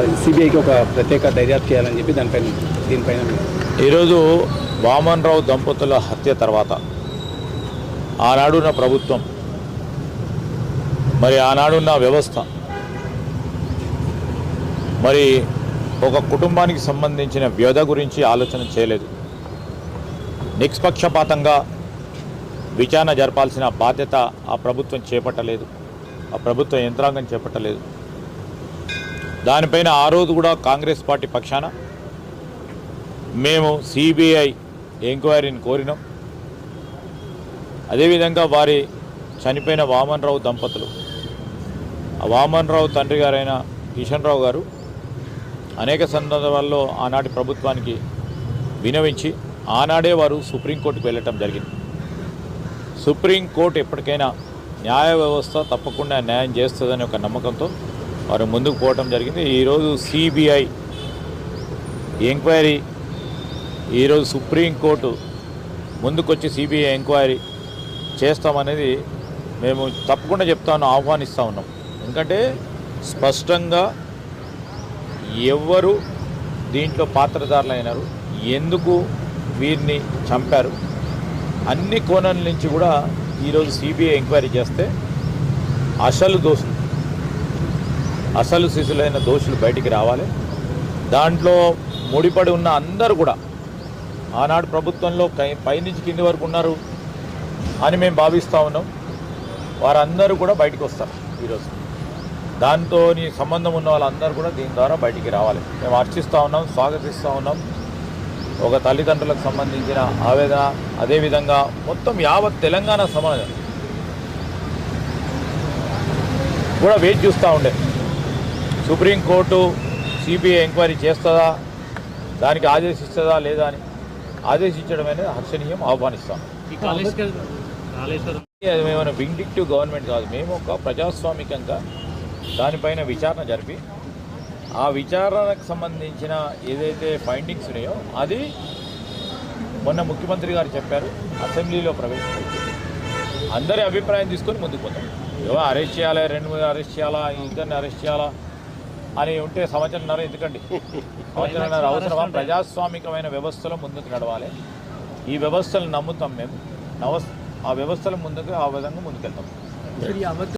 సిబిఐకి ఒక ప్రత్యేక దర్యాప్తు చేయాలని చెప్పి దానిపైన దీనిపైన ఈరోజు వామన్ రావు దంపతుల హత్య తర్వాత ఆనాడున్న ప్రభుత్వం మరి ఆనాడున్న వ్యవస్థ మరి ఒక కుటుంబానికి సంబంధించిన వ్యధ గురించి ఆలోచన చేయలేదు. నిష్పక్షపాతంగా విచారణ జరపాల్సిన బాధ్యత ఆ ప్రభుత్వం చేపట్టలేదు. ఆ ప్రభుత్వ యంత్రాంగం చేపట్టలేదు. దానిపైన ఆ రోజు కూడా కాంగ్రెస్ పార్టీ పక్షాన మేము సిబిఐ ఎంక్వైరీని కోరినాం. అదేవిధంగా వారి చనిపోయిన వామన్ రావు దంపతులు ఆ వామన్ రావు తండ్రి గారైన కిషన్ రావు గారు అనేక సందర్భాల్లో ఆనాటి ప్రభుత్వానికి వినవించి ఆనాడే వారు సుప్రీంకోర్టుకు వెళ్ళటం జరిగింది. సుప్రీంకోర్టు ఎప్పటికైనా న్యాయ వ్యవస్థ తప్పకుండా న్యాయం చేస్తుందని ఒక నమ్మకంతో వారు ముందుకు పోవటం జరిగింది. ఈరోజు సిబిఐ ఎంక్వైరీ ఈరోజు సుప్రీంకోర్టు ముందుకొచ్చి సిబిఐ ఎంక్వైరీ చేస్తామనేది మేము తప్పకుండా చెప్తా ఉన్నాం ఆహ్వానిస్తూ ఉన్నాం. ఎందుకంటే స్పష్టంగా ఎవరు దీంట్లో పాత్రధారులైనారు. ఎందుకు వీరిని చంపారు? అన్ని కోణాల నుంచి కూడా ఈరోజు సిబిఐ ఎంక్వైరీ చేస్తే అసలు దోషులు అసలు శిశులైన దోషులు బయటికి రావాలి. దాంట్లో ముడిపడి ఉన్న అందరూ కూడా ఆనాడు ప్రభుత్వంలో పైనుంచి కింది వరకు ఉన్నారు అని మేము భావిస్తూ ఉన్నాం. వారందరూ కూడా బయటకు వస్తారు ఈరోజు. దాంతో సంబంధం ఉన్న వాళ్ళందరూ కూడా దీని ద్వారా బయటికి రావాలి. మేము అర్చిస్తూ ఉన్నాం స్వాగతిస్తూ ఉన్నాం. ఒక తల్లిదండ్రులకు సంబంధించిన ఆవేదన అదేవిధంగా మొత్తం యావత్ తెలంగాణ సమాజం కూడా వెయిట్ చూస్తూ ఉండే. సుప్రీంకోర్టు సిబిఐ ఎంక్వైరీ చేస్తుందా? దానికి ఆదేశిస్తుందా లేదా అని ఆదేశించడం అనేది హర్షణీయం ఆహ్వానిస్తాం. మేమైనా విండిక్టివ్ గవర్నమెంట్ కాదు. మేము ఒక ప్రజాస్వామికంగా దానిపైన విచారణ జరిపి ఆ విచారణకు సంబంధించిన ఏదైతే ఫైండింగ్స్ ఉన్నాయో అది మొన్న ముఖ్యమంత్రి గారు చెప్పారు అసెంబ్లీలో ప్రవేశపెట్టి. అందరి అభిప్రాయం తీసుకొని ముందుకు పోతాం. ఏవో అరెస్ట్ చేయాలి? రెండు మూడు అరెస్ట్ చేయాలా? ఇద్దరిని అరెస్ట్ చేయాలా? అని ఉంటే సంవత్సరంన్నర ఎందుకండి? సంవత్సరంన్నర అవసరమా? ప్రజాస్వామికమైన వ్యవస్థలో ముందుకు నడవాలి. ఈ వ్యవస్థలు నమ్ముతాం మేము. నవ ఆ వ్యవస్థల ముందుకు ఆ విధంగా ముందుకెళ్తాం.